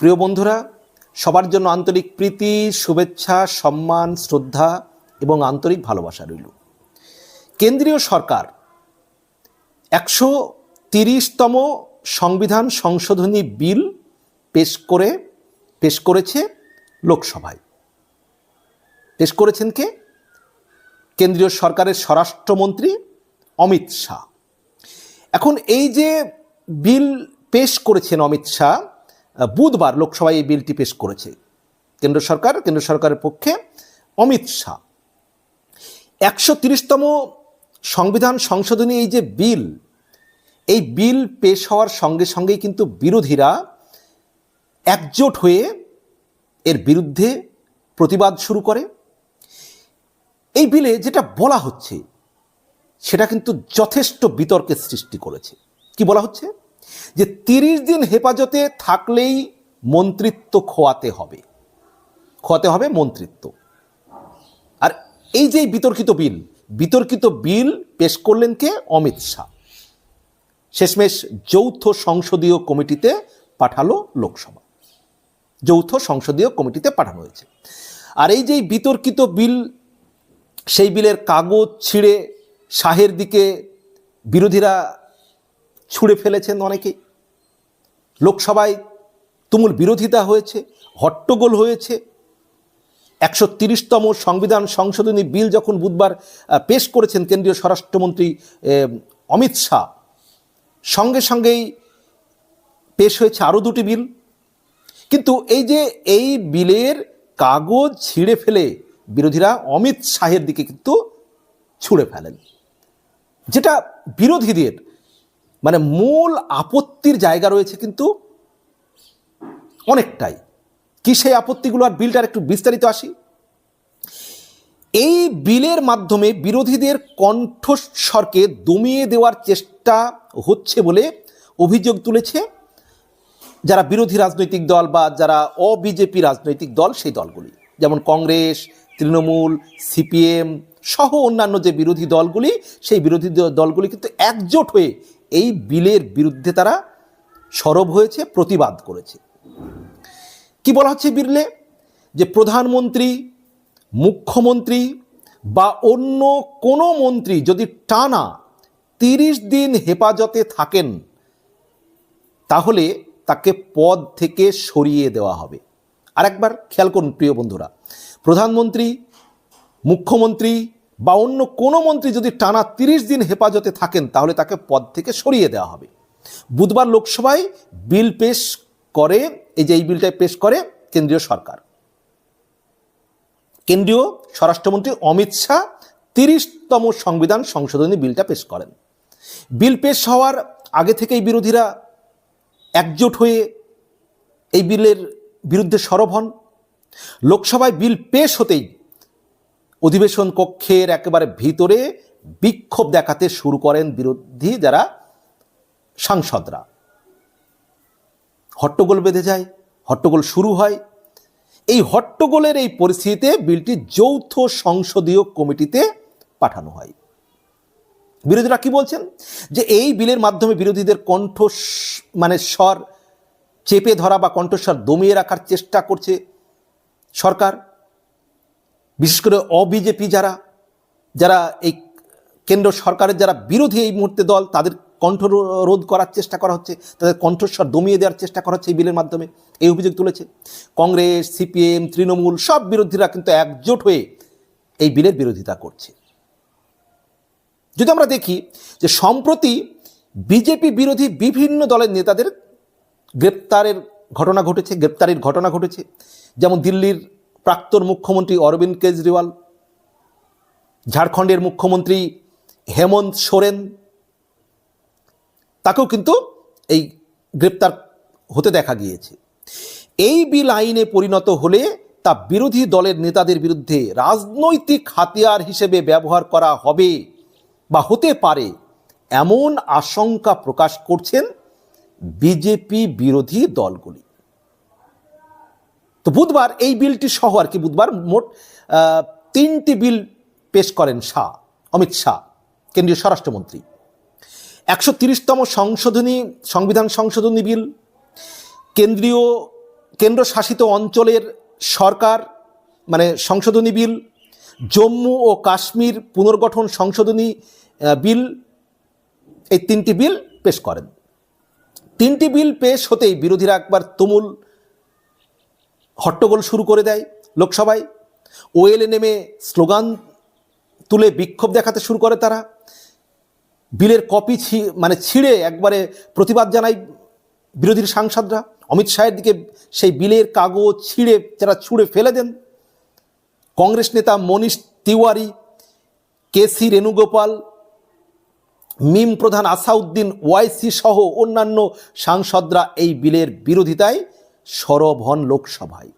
প্রিয় বন্ধুরা, সবার জন্য আন্তরিক প্রীতি, শুভেচ্ছা, সম্মান, শ্রদ্ধা এবং আন্তরিক ভালোবাসা রইল। কেন্দ্রীয় সরকার একশো তিরিশতম সংবিধান সংশোধনী বিল পেশ করে, পেশ করেছে লোকসভায়। পেশ করেছেন কে? কেন্দ্রীয় সরকারের স্বরাষ্ট্রমন্ত্রী অমিত শাহ। এখন এই যে বিল পেশ করেছেন অমিত শাহ বুধবার লোকসভায় এই বিলটি পেশ করেছে। কেন্দ্র সরকার, কেন্দ্র সরকারের পক্ষে অমিত শাহ। একশো তিরিশতম সংবিধান সংশোধনী এই যে বিল, এই বিল পেশ হওয়ার সঙ্গে সঙ্গেই কিন্তু বিরোধীরা একজোট হয়ে এর বিরুদ্ধে প্রতিবাদ শুরু করে। এই বিলে যেটা বলা হচ্ছে, সেটা কিন্তু যথেষ্ট বিতর্কের সৃষ্টি করেছে। কি বলা হচ্ছে? যে তিরিশ দিন হেফাজতে থাকলেই মন্ত্রিত্ব খোয়াতে হবে। খোয়াতে হবে মন্ত্রিত্ব। আর এই যে বিতর্কিত বিল বিতর্কিত বিল পেশ করলেন কে? অমিত শাহ। শেষমেশ যৌথ সংসদীয় কমিটিতে পাঠালো লোকসভা। যৌথ সংসদীয় কমিটিতে পাঠানো হয়েছে। আর এই যে বিতর্কিত বিল, সেই বিলের কাগজ ছিঁড়ে শাহের দিকে বিরোধীরা ছুঁড়ে ফেলেছেন অনেকে। লোকসভায় তুমুল বিরোধিতা হয়েছে, হট্টগোল হয়েছে। একশো তিরিশতম সংবিধান সংশোধনী বিল যখন বুধবার পেশ করেছেন কেন্দ্রীয় স্বরাষ্ট্রমন্ত্রী অমিত শাহ, সঙ্গে সঙ্গেই পেশ হয়েছে আরও দুটি বিল। কিন্তু এই যে এই বিলের কাগজ ছিঁড়ে ফেলে বিরোধীরা অমিত শাহের দিকে কিন্তু ছুঁড়ে ফেলেন। যেটা বিরোধীদের মানে মূল আপত্তির জায়গা রয়েছে কিন্তু অনেকটাই। কি সেই আপত্তিগুলো? আর বিলটার একটু বিস্তারিত আসি। এই বিলের মাধ্যমে বিরোধীদের কণ্ঠস্বরকে দমিয়ে দেওয়ার চেষ্টা হচ্ছে বলে অভিযোগ তুলেছে যারা বিরোধী রাজনৈতিক দল বা যারা অবিজেপি রাজনৈতিক দল, সেই দলগুলি। যেমন কংগ্রেস, তৃণমূল, সিপিএম সহ অন্যান্য যে বিরোধী দলগুলি, সেই বিরোধী দলগুলি কিন্তু একজোট হয়ে এই বিলের বিরুদ্ধে তারা সরব হয়েছে, প্রতিবাদ করেছে। কি বলা হচ্ছে বিলে? যে প্রধানমন্ত্রী, মুখ্যমন্ত্রী বা অন্য কোনো মন্ত্রী যদি টানা তিরিশ দিন হেফাজতে থাকেন, তাহলে তাকে পদ থেকে সরিয়ে দেওয়া হবে। আরেকবার খেয়াল করুন প্রিয় বন্ধুরা, প্রধানমন্ত্রী, মুখ্যমন্ত্রী বা অন্য কোনো মন্ত্রী যদি টানা তিরিশ দিন হেফাজতে থাকেন, তাহলে তাকে পদ থেকে সরিয়ে দেওয়া হবে। বুধবার লোকসভায় বিল পেশ করে, এই যে এই বিলটাই পেশ করে কেন্দ্রীয় সরকার। কেন্দ্রীয় স্বরাষ্ট্রমন্ত্রী অমিত শাহ তিরিশতম সংবিধান সংশোধনী বিলটা পেশ করেন। বিল পেশ হওয়ার আগে থেকেই বিরোধীরা একজোট হয়ে এই বিলের বিরুদ্ধে সরব হন। লোকসভায় বিল পেশ হতেই অধিবেশন কক্ষের একেবারে ভিতরে বিক্ষোভ দেখাতে শুরু করেন বিরোধী যারা? সাংসদরা। হট্টগোল বেঁধে যায়, হট্টগোল শুরু হয়। এই হট্টগোলের এই পরিস্থিতিতে বিলটি যৌথ সংসদীয় কমিটিতে পাঠানো হয়। বিরোধীরা কি বলছেন? যে এই বিলের মাধ্যমে বিরোধীদের কণ্ঠ মানে স্বর চেপে ধরা বা কণ্ঠস্বর দমিয়ে রাখার চেষ্টা করছে সরকার। বিশেষ করে অবিজেপি যারা যারা এই কেন্দ্র সরকারের যারা বিরোধী এই মুহূর্তে দল, তাদের কণ্ঠ রো- রোধ করার চেষ্টা করা হচ্ছে, তাদের কণ্ঠস্বর দমিয়ে দেওয়ার চেষ্টা করা হচ্ছে এই বিলের মাধ্যমে, এই অভিযোগ তুলেছে। কংগ্রেস, সিপিএম, তৃণমূল সব বিরোধীরা কিন্তু একজোট হয়ে এই বিলের বিরোধিতা করছে। যদি আমরা দেখি যে সম্প্রতি বিজেপি বিরোধী বিভিন্ন দলের নেতাদের গ্রেপ্তারের ঘটনা ঘটেছে, গ্রেপ্তারির ঘটনা ঘটেছে। যেমন দিল্লির প্রাক্তন মুখ্যমন্ত্রী অরবিন্দ কেজরিওয়াল, ঝাড়খণ্ডের মুখ্যমন্ত্রী হেমন্ত সোরেন, তাকেও কিন্তু এই গ্রেপ্তার হতে দেখা গিয়েছে। এই বিল আইনে পরিণত হলে তা বিরোধী দলের নেতাদের বিরুদ্ধে রাজনৈতিক হাতিয়ার হিসেবে ব্যবহার করা হবে বা হতে পারে এমন আশঙ্কা প্রকাশ করছেন বিজেপি বিরোধী দলগুলি। তো বুধবার এই বিলটি সহ আর কি বুধবার মোট তিনটি বিল পেশ করেন শাহ, অমিত শাহ, কেন্দ্রীয় স্বরাষ্ট্রমন্ত্রী। একশো তিরিশতম সংশোধনী, সংবিধান সংশোধনী বিল, কেন্দ্রীয়, কেন্দ্রশাসিত অঞ্চলের সরকার মানে সংশোধনী বিল, জম্মু ও কাশ্মীর পুনর্গঠন সংশোধনী বিল, এই তিনটি বিল পেশ করেন। তিনটি বিল পেশ হতেই বিরোধীরা একবার তুমুল হট্টগোল শুরু করে দেয় লোকসভায়। ওয়েলে নেমে স্লোগান তুলে বিক্ষোভ দেখাতে শুরু করে তারা। বিলের কপি ছি- মানে ছিঁড়ে একবারে প্রতিবাদ জানায় বিরোধীর সাংসদরা। অমিত শাহের দিকে সেই বিলের কাগজ ছিঁড়ে যারা ছুঁড়ে ফেলে দেন। কংগ্রেস নেতা মনীষ তিওয়ারি কে সি রেণুগোপাল, মিম প্রধান আসাউদ্দিন, ওয়াইসি সহ অন্যান্য সাংসদরা এই বিলের বিরোধিতায় সরব হন লোকসভায়।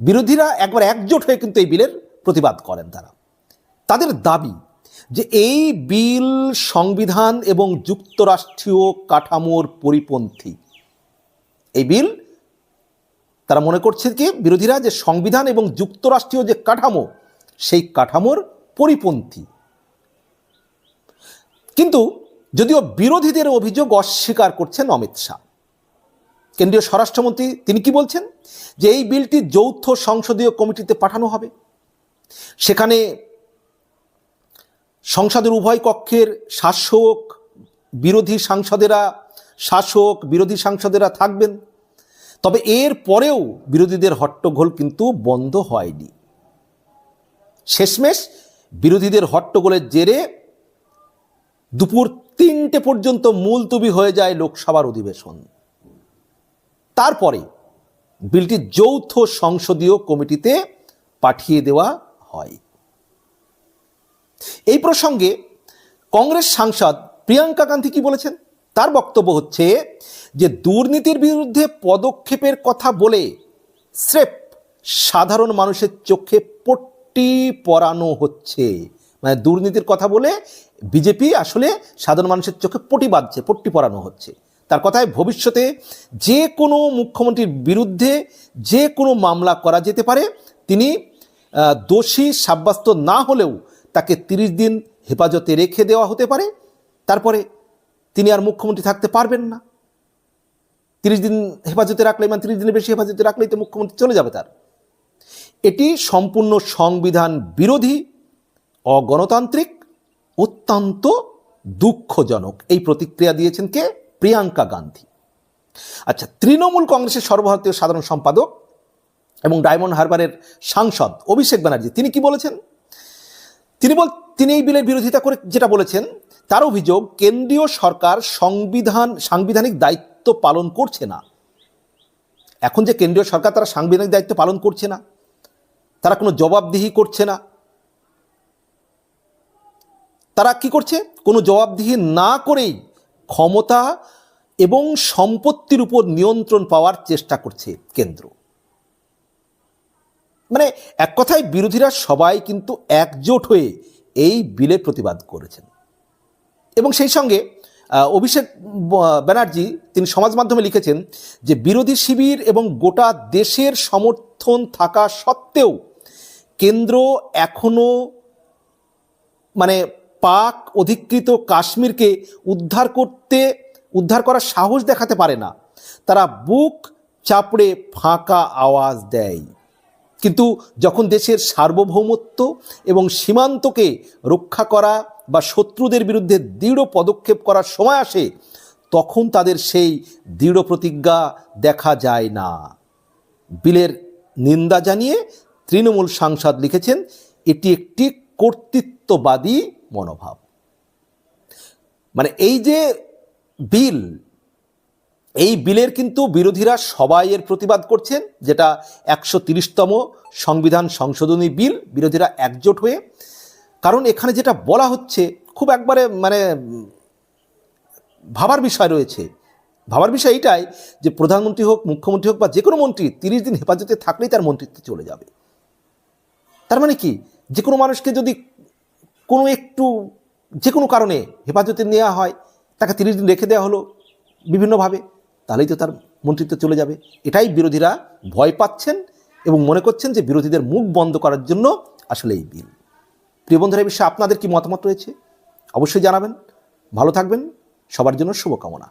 বিরোধীরা একবার একজোট হয়ে কিন্তু এই বিলের প্রতিবাদ করেন তারা। তাদের দাবি যে এই বিল সংবিধান এবং যুক্তরাষ্ট্রীয় কাঠামোর পরিপন্থী। এই বিল তারা মনে করছে কি, বিরোধীরা যে সংবিধান এবং যুক্তরাষ্ট্রীয় যে কাঠামো, সেই কাঠামোর পরিপন্থী। কিন্তু যদিও বিরোধীদের অভিযোগ অস্বীকার করছেন অমিত শাহ কেন্দ্রীয় স্বরাষ্ট্রমন্ত্রী তিনি কি বলছেন? যে এই বিলটি যৌথ সংসদীয় কমিটিতে পাঠানো হবে। সেখানে সংসদের উভয় কক্ষের শাসক বিরোধী সাংসদেরা, শাসক বিরোধী সাংসদেরা থাকবেন। তবে এর পরেও বিরোধীদের হট্টগোল কিন্তু বন্ধ হয়নি। শেষমেশ বিরোধীদের হট্টগোলের জেরে দুপুর তিনটে পর্যন্ত মুলতবি হয়ে যায় লোকসভার অধিবেশন। তারপরে বিলটি যৌথ সংসদীয় কমিটিতে পাঠিয়ে দেওয়া হয়। এই প্রসঙ্গে কংগ্রেস সাংসদ প্রিয়াঙ্কা গান্ধী কি বলেছেন? তার বক্তব্য হচ্ছে যে, দুর্নীতির বিরুদ্ধে পদক্ষেপের কথা বলে স্রেফ সাধারণ মানুষের চোখে পট্টি পরানো হচ্ছে। মানে দুর্নীতির কথা বলে বিজেপি আসলে সাধারণ মানুষের চোখে পটি বাঁধছে, পট্টি পরানো হচ্ছে। তার কথায় ভবিষ্যতে যে কোনো মুখ্যমন্ত্রীর বিরুদ্ধে যে কোনো মামলা করা যেতে পারে, তিনি দোষী সাব্যস্ত না হলেও তাকে তিরিশ দিন হেফাজতে রেখে দেওয়া হতে পারে। তারপরে তিনি আর মুখ্যমন্ত্রী থাকতে পারবেন না। তিরিশ দিন হেফাজতে রাখলে মানে তিরিশ দিনের বেশি হেফাজতে রাখলেই তো মুখ্যমন্ত্রী চলে যাবে তার। এটি সম্পূর্ণ সংবিধান বিরোধী, অগণতান্ত্রিক, অত্যন্ত দুঃখজনক। এই প্রতিক্রিয়া দিয়েছেন কে? প্রিয়াঙ্কা গান্ধী। আচ্ছা তৃণমূল কংগ্রেসের সর্বভারতীয় সাধারণ সম্পাদক এবং ডায়মন্ড হারবারের সাংসদ অভিষেক ব্যানার্জি, তিনি কি বলেছেন? তিনি বল, তিনি এই বিলের বিরোধিতা করে যেটা বলেছেন, তার অভিযোগ কেন্দ্রীয় সরকার সংবিধান, সাংবিধানিক দায়িত্ব পালন করছে না। এখন যে কেন্দ্রীয় সরকার তারা সাংবিধানিক দায়িত্ব পালন করছে না, তারা কোনো জবাবদিহি করছে না। তারা কি করছে? কোনো জবাবদিহি না করেই ক্ষমতা এবং সম্পত্তির উপর নিয়ন্ত্রণ পাওয়ার চেষ্টা করছে কেন্দ্র। মানে এক কথায় বিরোধীরা সবাই কিন্তু একজোট হয়ে এই বিলের প্রতিবাদ করেছেন। এবং সেই সঙ্গে অভিষেক ব্যানার্জি তিনি সমাজ মাধ্যমে লিখেছেন যে বিরোধী শিবির এবং গোটা দেশের সমর্থন থাকা সত্ত্বেও কেন্দ্র এখনও মানে পাক অধিকৃত কাশ্মীরকে উদ্ধার করতে, উদ্ধার করার সাহস দেখাতে পারে না। তারা বুক চাপড়ে ফাঁকা আওয়াজ দেয়। কিন্তু যখন দেশের সার্বভৌমত্ব এবং সীমান্তকে রক্ষা করা বা শত্রুদের বিরুদ্ধে দৃঢ় পদক্ষেপ করার সময় আসে, তখন তাদের সেই দৃঢ় প্রতিজ্ঞা দেখা যায় না। বিলের নিন্দা জানিয়ে তৃণমূল সাংসদ লিখেছেন, এটি একটি কর্তৃত্ববাদী মনোভাব। মানে এই যে বিল, এই বিলের কিন্তু বিরোধীরা সবাই এর প্রতিবাদ করছেন, যেটা একশো তিরিশতম সংবিধান সংশোধনী বিল, বিরোধীরা একজোট হয়ে। কারণ এখানে যেটা বলা হচ্ছে, খুব একবারে মানে ভাবার বিষয় রয়েছে। ভাবার বিষয় এইটাই যে প্রধানমন্ত্রী হোক, মুখ্যমন্ত্রী হোক বা যে কোনো মন্ত্রী, তিরিশ দিন হেফাজতে থাকলেই তার মন্ত্রিত্ব চলে যাবে। তার মানে কি? যে কোনো মানুষকে যদি কোনো একটু যে কোনো কারণে হেফাজতে নেওয়া হয়, তাকে তিরিশ দিন রেখে দেওয়া হলো বিভিন্নভাবে, তাহলেই তো তার মন্ত্রিত্ব চলে যাবে। এটাই বিরোধীরা ভয় পাচ্ছেন এবং মনে করছেন যে বিরোধীদের মুখ বন্ধ করার জন্য আসলে এই বিল। প্রিয় বন্ধুরা, এই বিষয়ে আপনাদের কি মতামত রয়েছে? অবশ্যই জানাবেন। ভালো থাকবেন। সবার জন্য শুভকামনা।